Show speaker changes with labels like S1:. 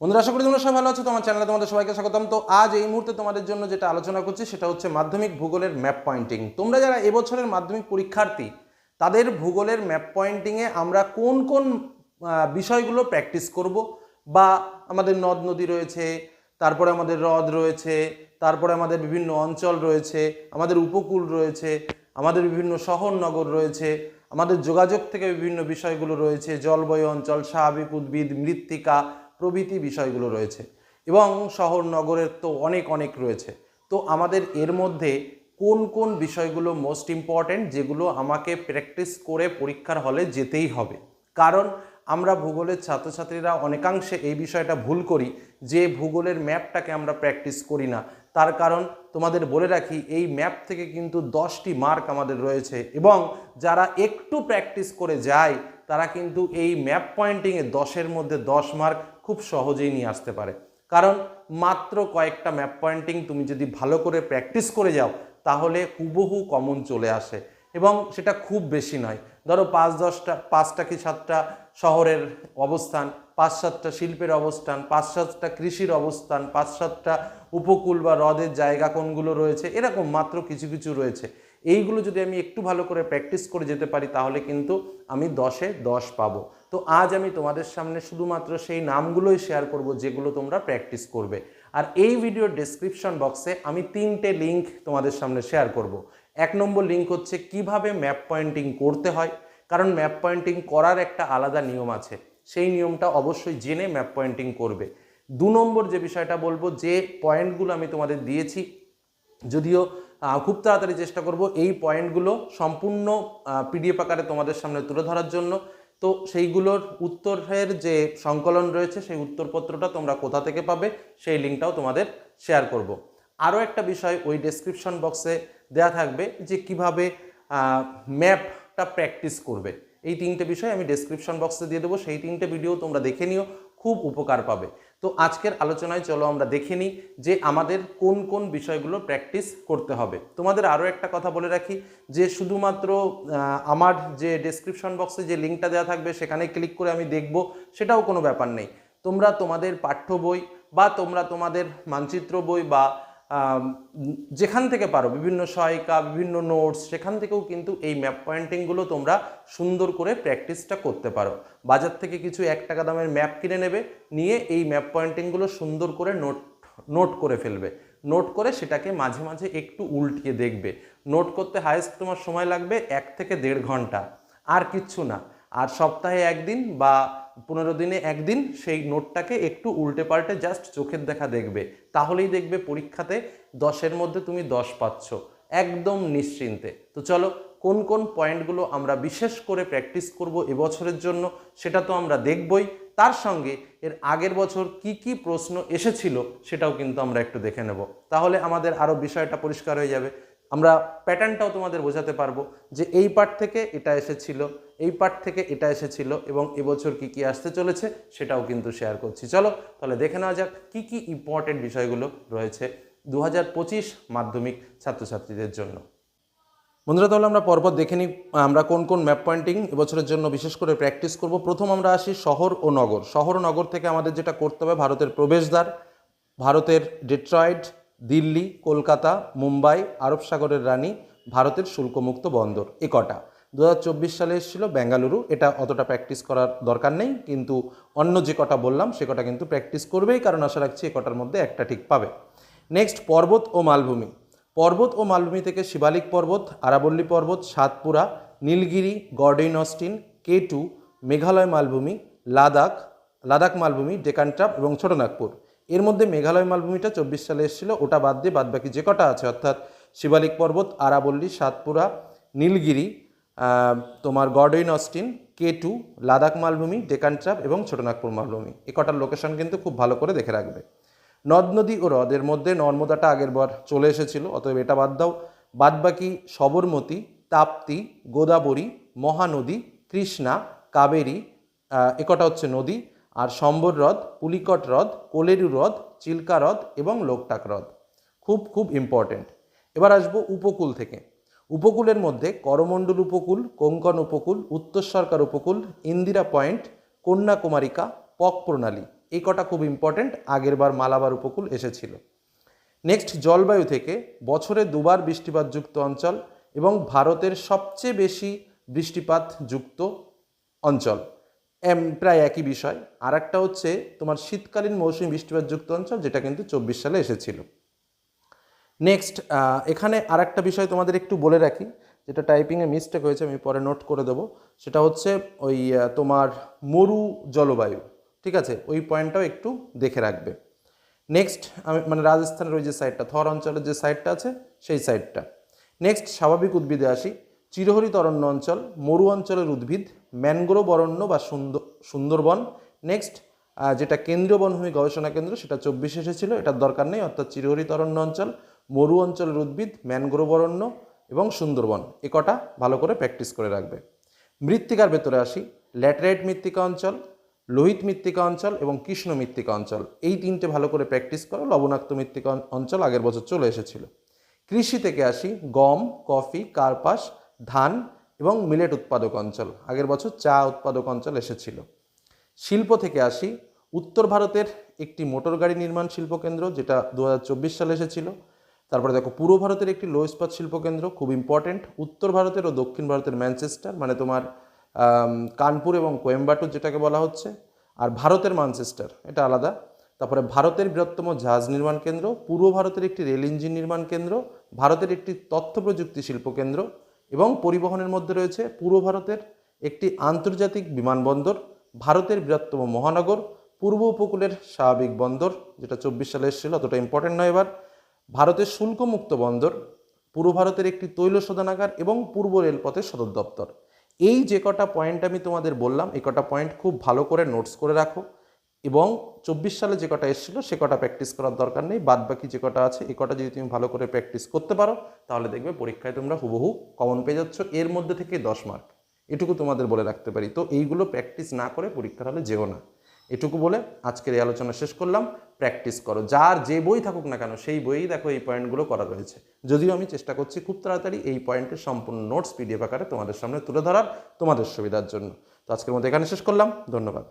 S1: বন্ধুরা, আশা করি তোমরা সবাই ভালো আছো। তোমার চ্যানেলে তোমাদের সবাইকে স্বাগতম। তো আজ এই মুহূর্তে তোমাদের জন্য যেটা আলোচনা করছি, সেটা হচ্ছে মাধ্যমিক ভূগোলের ম্যাপ পয়েন্টিং তোমরা যারা এবছরের মাধ্যমিক পরীক্ষার্থী, তাদের ভূগোলের ম্যাপ পয়েন্টিংয়ে আমরা কোন কোন বিষয়গুলো প্র্যাকটিস করব? বা আমাদের নদ নদী রয়েছে, তারপরে আমাদের হ্রদ রয়েছে, তারপরে আমাদের বিভিন্ন অঞ্চল রয়েছে, আমাদের উপকূল রয়েছে, আমাদের বিভিন্ন শহর নগর রয়েছে, আমাদের যোগাযোগ থেকে বিভিন্ন বিষয়গুলো রয়েছে, জলবায়ু অঞ্চল, স্বাভাবিক উদ্ভিদ, মৃত্তিকা প্রভৃতি বিষয়গুলো রয়েছে। এবং শহর, নগরের তো অনেক অনেক রয়েছে। তো আমাদের এর মধ্যে কোন কোন বিষয়গুলো মোস্ট ইম্পর্ট্যান্ট যেগুলো আমাকে প্র্যাকটিস করে পরীক্ষার হলে যেতেই হবে? কারণ আমরা ভূগোলের ছাত্রছাত্রীরা অনেকাংশে এই বিষয়টা ভুল করি যে ভূগোলের ম্যাপটাকে আমরা প্র্যাকটিস করি না। তার কারণ তোমাদের বলে রাখি, এই ম্যাপ থেকে কিন্তু দশটি মার্ক আমাদের রয়েছে এবং যারা একটু প্র্যাকটিস করে যায়, তারা কিন্তু এই ম্যাপ পয়েন্টিংয়ে দশের মধ্যে দশ মার্ক খুব সহজেই নিয়ে আসতে পারে। কারণ মাত্র কয়েকটা ম্যাপ পয়েন্টিং তুমি যদি ভালো করে প্র্যাকটিস করে যাও, তাহলে হুবহু কমন চলে আসে। এবং সেটা খুব বেশি নয়। ধরো পাঁচ দশটা, পাঁচটা কি সাতটা শহরের অবস্থান, পাঁচ সাতটা শিল্পের অবস্থান, পাঁচ সাতটা কৃষির অবস্থান, পাঁচ সাতটা উপকূল বা হ্রদের জায়গা কোনগুলো রয়েছে, এরকম মাত্র কিছু কিছু রয়েছে। এইগুলো যদি আমি একটু ভালো করে প্র্যাকটিস করে যেতে পারি, তাহলে কিন্তু আমি দশে দশ পাবো। তো আজ আমি তোমাদের সামনে শুধুমাত্র সেই নামগুলোই শেয়ার করব, যেগুলো তোমরা প্র্যাকটিস করবে। আর এই ভিডিওর ডেসক্রিপশন বক্সে আমি তিনটে লিঙ্ক তোমাদের সামনে শেয়ার করব। এক নম্বর লিঙ্ক হচ্ছে কীভাবে ম্যাপ পয়েন্টিং করতে হয়, কারণ ম্যাপ পয়েন্টিং করার একটা আলাদা নিয়ম আছে। সেই নিয়মটা অবশ্যই জেনে ম্যাপ পয়েন্টিং করবে। দু নম্বর যে বিষয়টা বলব, যে পয়েন্টগুলো আমি তোমাদের দিয়েছি, যদিও খুব তাড়াতাড়ি চেষ্টা করব এই পয়েন্টগুলো সম্পূর্ণ পিডিএফ আকারে তোমাদের সামনে তুলে ধরার জন্য। তো সেইগুলোর উত্তরের যে সংকলন রয়েছে, সেই উত্তরপত্রটা তোমরা কোথা থেকে পাবে, সেই লিঙ্কটাও তোমাদের শেয়ার করব। আরও একটা বিষয় ওই ডেসক্রিপশন বক্সে দেয়া থাকবে যে কীভাবে ম্যাপটা প্র্যাকটিস করবে। এই তিনটে বিষয় আমি ডেসক্রিপশন বক্সে দিয়ে দেবো, সেই তিনটে ভিডিও তোমরা দেখে নিও, খুব উপকার পাবে। তো আজকের আলোচনায় চলো আমরা দেখে নিই যে আমাদের কোন কোন বিষয়গুলো প্র্যাকটিস করতে হবে। তোমাদের আরও একটা কথা বলে রাখি যে শুধুমাত্র আমার যে ডেসক্রিপশন বক্সে যে লিঙ্কটা দেওয়া থাকবে সেখানে ক্লিক করে আমি দেখব, সেটাও কোনো ব্যাপার নেই। তোমরা তোমাদের পাঠ্য বই বা তোমরা তোমাদের মানচিত্র বই বা যেখান থেকে পারো, বিভিন্ন সহায়িকা, বিভিন্ন নোটস সেখান থেকেও কিন্তু এই ম্যাপ পয়েন্টিংগুলো তোমরা সুন্দর করে প্র্যাকটিসটা করতে পারো। বাজার থেকে কিছু এক টাকা দামের ম্যাপ কিনে নেবে, নিয়ে এই ম্যাপ পয়েন্টিংগুলো সুন্দর করে নোট নোট করে ফেলবে। নোট করে সেটাকে মাঝে মাঝে একটু উল্টিয়ে দেখবে। নোট করতে হায়েস্ট তোমার সময় লাগবে এক থেকে দেড় ঘণ্টা। আর কিচ্ছু না। আর সপ্তাহে একদিন বা পনেরো দিনে একদিন সেই নোটটাকে একটু উল্টে পাল্টে জাস্ট চোখের দেখা দেখবে। তাহলেই দেখবে পরীক্ষাতে দশের মধ্যে তুমি দশ পাচ্ছ। একদম নিশ্চিন্তে। তো চলো, কোন কোন পয়েন্টগুলো আমরা বিশেষ করে প্র্যাকটিস করব এবছরের জন্য সেটা তো আমরা দেখবই। তার সঙ্গে এর আগের বছর কি কি প্রশ্ন এসেছিল সেটাও কিন্তু আমরা একটু দেখে নেব। তাহলে আমাদের আরও বিষয়টা পরিষ্কার হয়ে যাবে। আমরা প্যাটার্নটাও তোমাদের বোঝাতে পারব যে এই পার্ট থেকে এটা এসেছিল, এই পার্ট থেকে এটা এসেছিল এবং এবছর কি কি আসতে চলেছে সেটাও কিন্তু শেয়ার করছি। চলো, তাহলে দেখে নেওয়া যাক কি কি ইম্পর্টেন্ট বিষয়গুলো রয়েছে দু হাজার পঁচিশ মাধ্যমিক ছাত্রছাত্রীদের জন্য। বন্ধুরা, তাহলে আমরা পরপর দেখে নিই, আমরা কোন কোন ম্যাপ পয়েন্টিং এবছরের জন্য বিশেষ করে প্র্যাকটিস করব। প্রথম আমরা আসি শহর ও নগর। শহর ও নগর থেকে আমাদের যেটা করতে হবে, ভারতের প্রবেশদ্বার, ভারতের ডেট্রয়েড দিল্লি, কলকাতা, মুম্বাই, আরব সাগরের রানী, ভারতের শুল্কমুক্ত বন্দর। এ কটা। দু হাজার চব্বিশ সালে এসেছিল বেঙ্গালুরু। এটা অতটা প্র্যাকটিস করার দরকার নেই, কিন্তু অন্য যে কটা বললাম, সে কটা কিন্তু প্র্যাকটিস করবেই, কারণ আশা রাখছি এ কটার মধ্যে একটা ঠিক পাবে। নেক্সট পর্বত ও মালভূমি। পর্বত ও মালভূমি থেকে শিবালিক পর্বত, আরাবল্লী পর্বত, Satpura, Nilgiri Godwin Austen K two Meghalaya মালভূমি, লাদাখ লাদাখ মালভূমি ডেকান ট্রাপ এবং ছোটনাগপুর। এর মধ্যে মেঘালয় মালভূমিটা চব্বিশ সালে এসেছিল, ওটা বাদ দিয়ে বাদবাকি যে কটা আছে, অর্থাৎ শিবালিক পর্বত, আরাবল্লী, সাতপুরা, নীলগিরি তোমার Godwin Austen K two Ladakh মালভূমি ডেকান ট্রাপ এবং ছোটনাগপুর মালভূমি। এ কটার লোকেশন কিন্তু খুব ভালো করে দেখে রাখবে। নদ, নদী ও হ্রদের মধ্যে নর্মদাটা আগের বার চলে এসেছিল, অতএব এটা বাদ দাও। বাদবাকি সবরমতী, তাপ্তি, গোদাবরী, মহানদী, কৃষ্ণা, কাবেরী একটা হচ্ছে নদী। আর সম্বর হ্রদ, পুলিকট হ্রদ, কোলেরু হ্রদ, চিল্কা হ্রদ এবং লোকটাক হ্রদ। খুব খুব ইম্পর্টেন্ট এবার আসব উপকূল থেকে। উপকূলের মধ্যে করমণ্ডল উপকূল, কোঙ্কন উপকূল, উত্তর সরকার উপকূল, ইন্দিরা পয়েন্ট, কন্যাকুমারিকা, পক প্রণালী। এই কটা খুব ইম্পর্টেন্ট আগের বার মালাবার উপকূল এসেছিল। নেক্সট জলবায়ু থেকে বছরে দুবার বৃষ্টিপাতযুক্ত অঞ্চল এবং ভারতের সবচেয়ে বেশি বৃষ্টিপাত যুক্ত অঞ্চল। এম প্রায় একই বিষয়। আর একটা হচ্ছে তোমার শীতকালীন মৌসুমী বৃষ্টিপাতযুক্ত অঞ্চল, যেটা কিন্তু চব্বিশ সালে এসেছিল। নেক্সট এখানে আর একটা বিষয় তোমাদের একটু বলে রাখি, যেটা টাইপিংয়ে মিস্টেক হয়েছে, আমি পরে নোট করে দেবো। সেটা হচ্ছে ওই তোমার মরু জলবায়ু, ঠিক আছে? ওই পয়েন্টটাও একটু দেখে রাখবে। নেক্সট আমি মানে রাজস্থানের ওই যে সাইডটা থর অঞ্চলের যে সাইডটা আছে, সেই সাইডটা নেক্সট স্বাভাবিক উদ্ভিদে আসি। চিরহরিত অরণ্য অঞ্চল, মরু অঞ্চলের উদ্ভিদ, ম্যানগ্রোভ অরণ্য বা সুন্দর সুন্দরবন। নেক্সট যেটা কেন্দ্রীয় বনভূমি গবেষণা কেন্দ্র, সেটা চব্বিশে এসেছিল, এটার দরকার নেই, অর্থাৎ চিরহরিত অরণ্য অঞ্চল, মরু অঞ্চলের উদ্ভিদ, ম্যানগ্রোভ অরণ্য এবং সুন্দরবন, এ কটা ভালো করে প্র্যাকটিস করে রাখবে। মৃত্তিকার ভেতরে আসি, ল্যাটেরাইট মৃত্তিকা অঞ্চল, লোহিত মৃত্তিকা অঞ্চল এবং কৃষ্ণ মৃত্তিকা অঞ্চল, এই তিনটে ভালো করে প্র্যাকটিস করো, লবণাক্ত মৃত্তিকা অঞ্চল আগের বছর চলে এসেছিল। কৃষি থেকে আসি, গম, কফি, কার্পাস ধান এবং মিলেট উৎপাদক অঞ্চল। আগের বছর চা উৎপাদক অঞ্চল এসেছিল। শিল্প থেকে আসি, উত্তর ভারতের একটি মোটর গাড়ি নির্মাণ শিল্পকেন্দ্র যেটা দু হাজার চব্বিশ সালে এসেছিল। তারপরে দেখো, পূর্ব ভারতের একটি লো ইস্পাত শিল্পকেন্দ্র খুব ইম্পর্টেন্ট উত্তর ভারতের ও দক্ষিণ ভারতের ম্যানচেস্টার মানে তোমার কানপুর এবং কোয়েম্বাটুর যেটাকে বলা হচ্ছে। আর ভারতের ম্যানচেস্টার এটা আলাদা। তারপরে ভারতের বৃহত্তম জাহাজ নির্মাণ কেন্দ্র, পূর্ব ভারতের একটি রেল ইঞ্জিন নির্মাণ কেন্দ্র, ভারতের একটি তথ্য প্রযুক্তি শিল্পকেন্দ্র এবং পরিবহনের মধ্যে রয়েছে পূর্ব ভারতের একটি আন্তর্জাতিক বিমানবন্দর, ভারতের বৃহত্তম মহানগর, পূর্ব উপকূলের স্বাভাবিক বন্দর, যেটা চব্বিশ সালে এসেছিল, অতটা ইম্পর্টেন্ট নয় এবার। ভারতের শুল্কমুক্ত বন্দর, পূর্ব ভারতের একটি তৈল শোধনাগার এবং পূর্ব রেলপথের সদর দপ্তর। এই যে কটা পয়েন্ট আমি তোমাদের বললাম, এই কটা পয়েন্ট খুব ভালো করে নোটস করে রাখো। এবং চব্বিশ সালে যে কটা এসেছিল, সে কটা প্র্যাকটিস করার দরকার নেই। বাদ বাকি যে কটা আছে, এ কটা যদি তুমি ভালো করে প্র্যাকটিস করতে পারো, তাহলে দেখবে পরীক্ষায় তোমরা হুবহু কমন পেয়ে যাচ্ছ। এর মধ্যে থেকে দশ মার্ক এটুকু তোমাদের বলে রাখতে পারি। তো এইগুলো প্র্যাকটিস না করে পরীক্ষার হলে যেও না। এটুকু বলে আজকের এই আলোচনা শেষ করলাম। প্র্যাকটিস করো। যার যে বই থাকুক না কেন, সেই বইই দেখো এই পয়েন্টগুলো করা রয়েছে। যদিও আমি চেষ্টা করছি খুব তাড়াতাড়ি এই পয়েন্টের সম্পূর্ণ নোটস পিডিএফ আকারে তোমাদের সামনে তুলে ধরার তোমাদের সুবিধার জন্য। তো আজকের মধ্যে এখানে শেষ করলাম। ধন্যবাদ।